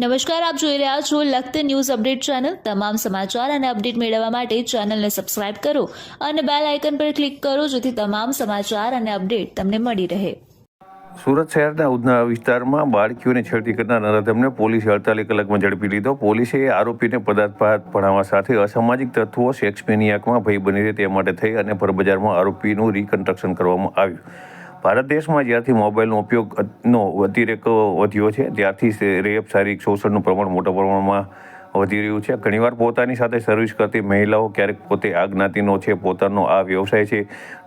નમસ્કાર, આપ જોઈ રહ્યા છો લખત ન્યૂઝ અપડેટ ચેનલ. તમામ સમાચાર અને અપડેટ મેળવવા માટે ચેનલને સબસ્ક્રાઇબ કરો અને બેલ આઇકન પર ક્લિક કરો જેથી તમામ સમાચાર અને અપડેટ તમને મળી રહે. સુરત શહેરના ઉધના વિસ્તારમાં બાળકીઓને છેડતી કરનાર નરાધમને પોલીસે અડતાલીસ કલાકમાં ઝડપી લીધો. પોલીસે આરોપીને પદાર્થપાત ભણાવવા સાથે અસામાજિક તત્વો સેક્સ મેનિયાકમાં ભય બની રહે તે માટે થઈ અને પરબજારમાં આરોપીનું રિકન્સ્ટ્રક્શન કરવામાં આવ્યું. ભારત દેશમાં જ્યારથી મોબાઈલનો ઉપયોગનો અતિરેક વધ્યો છે, ત્યારથી રેપ, શારીરિક શોષણનું પ્રમાણ મોટા પ્રમાણમાં વધી રહ્યું છે. ઘણીવાર પોતાની સાથે સર્વિસ કરતી મહિલાઓ ક્યારેક પોતે આ જ્ઞાતિનો છે, પોતાનો આ વ્યવસાય છે,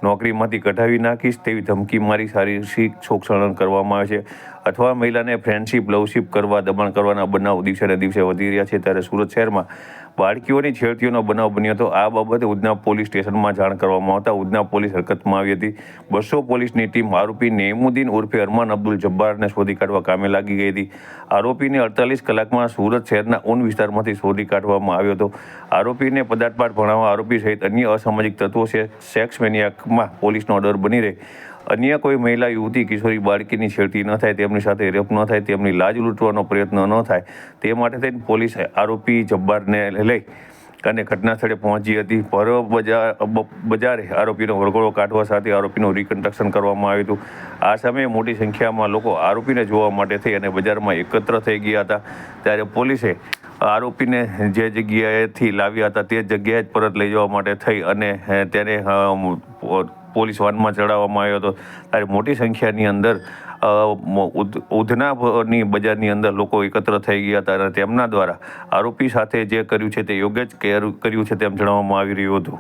નોકરીમાંથી કઢાવી નાખીશ તેવી ધમકી મારી શારીરિક શોષણ કરવામાં આવે છે. અથવા મહિલાને ફ્રેન્ડશીપ લવશીપ કરવા, દબાણ કરવાના બનાવ દિવસે ને દિવસે વધી રહ્યા છે. ત્યારે સુરત શહેરમાં બાળકીઓની છેડતીઓનો બનાવ બન્યો હતો. આ બાબતે ઉધના પોલીસ સ્ટેશનમાં જાણ કરવામાં આવતા ઉધના પોલીસ હરકતમાં આવી હતી. બસો પોલીસની ટીમ આરોપી નેમુદ્દીન ઉર્ફે અરમાન અબ્દુલ જબ્બારને શોધી કાઢવા કામે લાગી ગઈ હતી. આરોપીને અડતાલીસ કલાકમાં સુરત શહેરના ઊન વિસ્તારમાંથી શોધી કાઢવામાં આવ્યો હતો. આરોપીને પદાર્થપાઠ ભણાવવા આરોપી સહિત અન્ય અસામાજિક તત્વો છે. સેક્સ મેનિયાકમાં પોલીસનો ડર બની રહે. અન્ય કોઈ મહિલા યુવતી, કિશોરી, બાળકીની છેડતી ન થાય, તેમની સાથે રેપ ન થાય, તેમની લાજ લૂંટવાનો પ્રયત્ન ન થાય, તે માટે થઈને પોલીસે આરોપી જબ્બારને લઈ અને ઘટના સ્થળે પહોંચી હતી. પર બજાર બજારે આરોપીનો વરઘોડો કાઢવા સાથે આરોપીનું રિકન્સ્ટ્રક્શન કરવામાં આવ્યું હતું. આ સમયે મોટી સંખ્યામાં લોકો આરોપીને જોવા માટે થઈ અને બજારમાં એકત્ર થઈ ગયા હતા. ત્યારે પોલીસે આરોપીને જે જગ્યાએથી લાવ્યા હતા તે જગ્યાએ જ પરત લઈ જવા માટે થઈ અને તેને પોલીસ વાનમાં ચડાવવામાં આવ્યો હતો. ત્યારે મોટી સંખ્યાની અંદર ઉધનાની બજારની અંદર લોકો એકત્ર થઈ ગયા હતા અને તેમના દ્વારા આરોપી સાથે જે કર્યું છે તે યોગ્ય જ કર્યું છે તેમ જણાવવામાં આવી રહ્યું હતું.